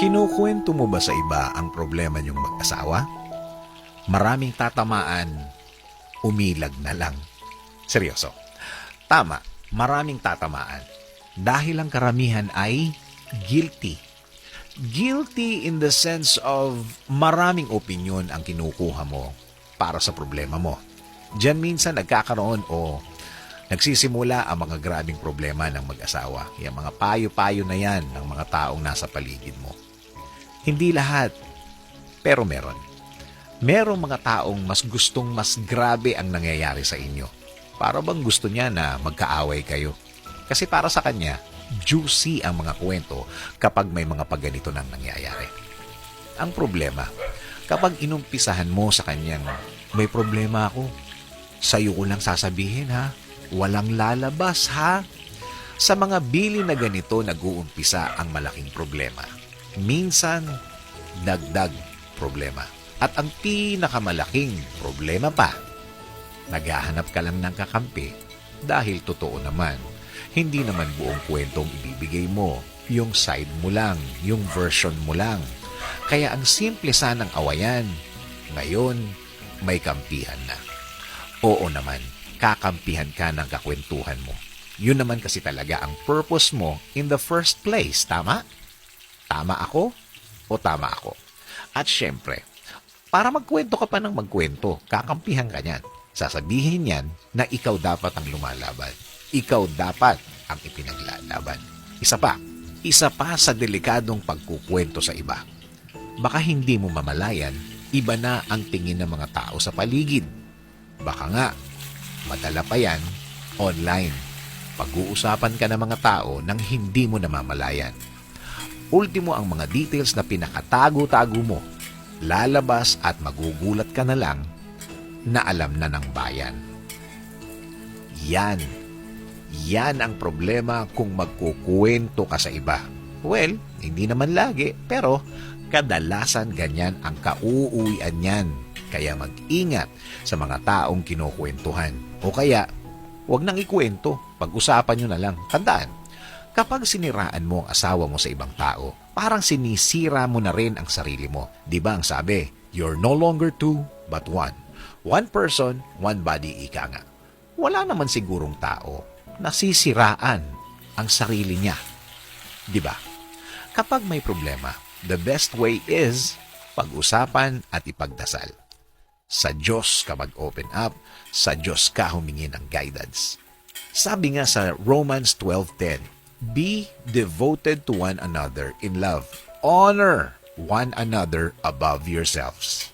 Kinukwento mo ba sa iba ang problema niyong mag-asawa? Maraming tatamaan, umilag na lang. Seryoso. Tama, maraming tatamaan. Dahil ang karamihan ay guilty. Guilty in the sense of maraming opinion ang kinukuha mo para sa problema mo. Diyan minsan nagkakaroon o nagsisimula ang mga grabing problema ng mag-asawa. Yung mga payo-payo na yan ng mga taong nasa paligid mo. Hindi lahat, pero meron. Merong mga taong mas gustong mas grabe ang nangyayari sa inyo. Para bang gusto niya na magkaaway kayo. Kasi para sa kanya, juicy ang mga kwento kapag may mga pagganito nang nangyayari. Ang problema, kapag inumpisahan mo sa kanyang, may problema ako, sa'yo ko lang sasabihin ha, walang lalabas ha. Sa mga bili na ganito nag-uumpisa ang malaking problema. Minsan, dagdag problema. At ang pinakamalaking problema pa, naghahanap ka lang ng kakampi dahil totoo naman, hindi naman buong kwentong ibibigay mo. Yung side mo lang, yung version mo lang. Kaya ang simple sanang awayan, ngayon may kampihan na. Oo naman, kakampihan ka ng kakwentuhan mo. Yun naman kasi talaga ang purpose mo in the first place, tama? Tama ako o tama ako? At syempre, para magkwento ka pa ng magkwento, kakampihan ka niyan. Sasabihin niyan na ikaw dapat ang lumalaban. Ikaw dapat ang ipinaglalaban. Isa pa, isa pa sa delikadong pagkukwento sa iba. Baka hindi mo mamalayan, iba na ang tingin ng mga tao sa paligid. Baka nga, madala pa yan online. Pag-uusapan ka ng mga tao nang hindi mo namamalayan. Ultimo ang mga details na pinakatago-tago mo. Lalabas at magugulat ka na lang na alam na ng bayan. Yan. Yan ang problema kung magkukuwento ka sa iba. Well, hindi naman lagi, pero kadalasan ganyan ang kauuwian niyan. Kaya mag-ingat sa mga taong kinukwentuhan. O kaya, huwag nang ikwento. Pag-usapan nyo na lang. Tandaan, kapag siniraan mo ang asawa mo sa ibang tao, parang sinisira mo na rin ang sarili mo. Di ba ang sabi, you're no longer two, but one. One person, one body, ika nga. Wala naman sigurong tao na sisiraan ang sarili niya. Di ba? Kapag may problema, the best way is pag-usapan at ipagdasal. Sa Diyos ka mag-open up, sa Diyos ka humingi ng guidance. Sabi nga sa Romans 12.10, Be devoted to one another in love. Honor one another above yourselves.